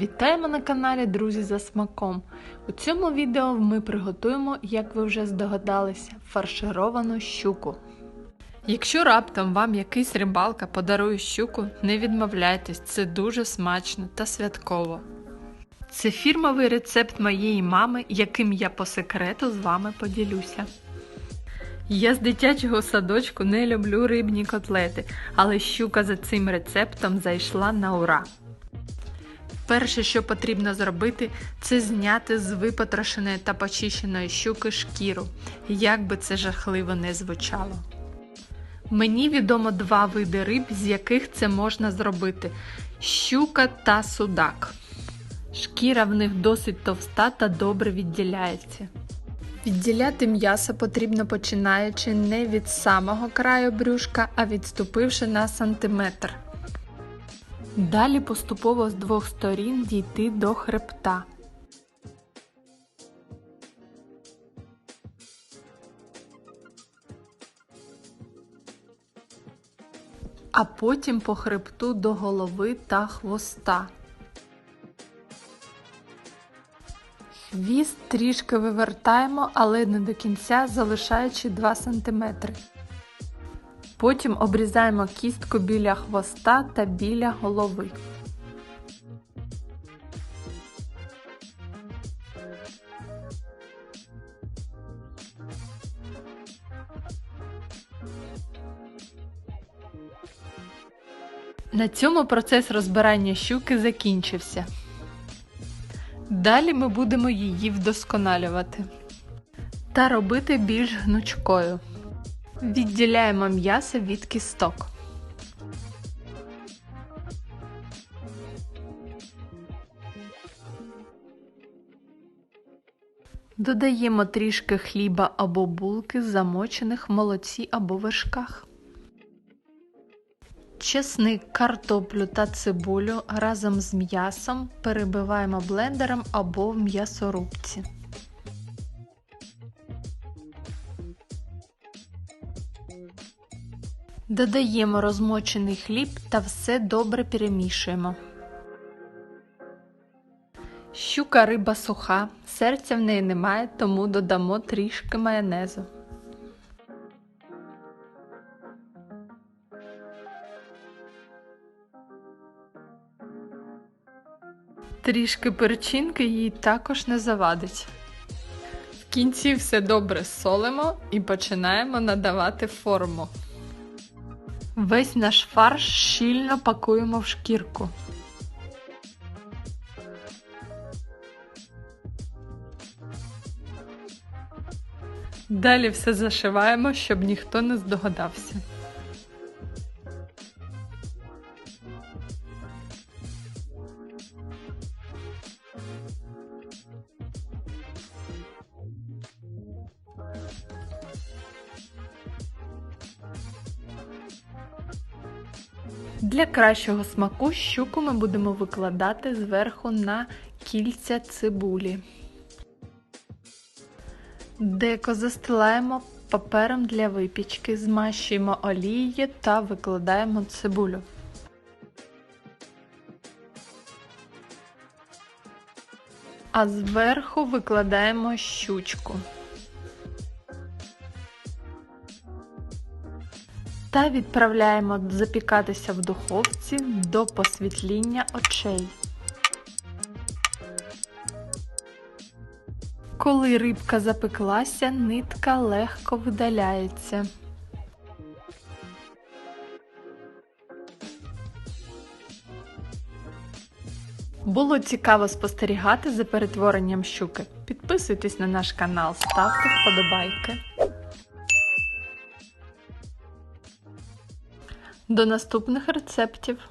Вітаємо на каналі Друзі за смаком. У цьому відео ми приготуємо, як ви вже здогадалися, фаршировану щуку. Якщо раптом вам якийсь рибалка подарує щуку, не відмовляйтесь, це дуже смачно та святково. Це фірмовий рецепт моєї мами, яким я по секрету з вами поділюся. Я з дитячого садочку не люблю рибні котлети, але щука за цим рецептом зайшла на ура. Перше, що потрібно зробити, це зняти з випотрошеної та почищеної щуки шкіру, як би це жахливо не звучало. Мені відомо два види риб, з яких це можна зробити: щука та судак. Шкіра в них досить товста та добре відділяється. Відділяти м'ясо потрібно починаючи не від самого краю брюшка, а відступивши на сантиметр. Далі поступово з двох сторін дійти до хребта. А потім по хребту до голови та хвоста. Хвіст трішки вивертаємо, але не до кінця, залишаючи 2 см. Потім обрізаємо кістку біля хвоста та біля голови. На цьому процес розбирання щуки закінчився. Далі ми будемо її вдосконалювати та робити більш гнучкою. Відділяємо м'ясо від кісток. Додаємо трішки хліба або булки, замочених в молоці або вершках. Чесник, картоплю та цибулю разом з м'ясом перебиваємо блендером або в м'ясорубці. Додаємо розмочений хліб та все добре перемішуємо. Щука риба суха, серця в неї немає, тому додамо трішки майонезу. Трішки перчинки їй також не завадить. В кінці все добре солимо і починаємо надавати форму. Весь наш фарш щільно пакуємо в шкірку. Далі все зашиваємо, щоб ніхто не здогадався. Для кращого смаку щуку ми будемо викладати зверху на кільця цибулі. Деко застилаємо папером для випічки, змащуємо олією та викладаємо цибулю. А зверху викладаємо щучку. Та відправляємо запікатися в духовці до посвітління очей. Коли рибка запеклася, нитка легко видаляється. Було цікаво спостерігати за перетворенням щуки. Підписуйтесь на наш канал, ставте вподобайки. До наступних рецептів!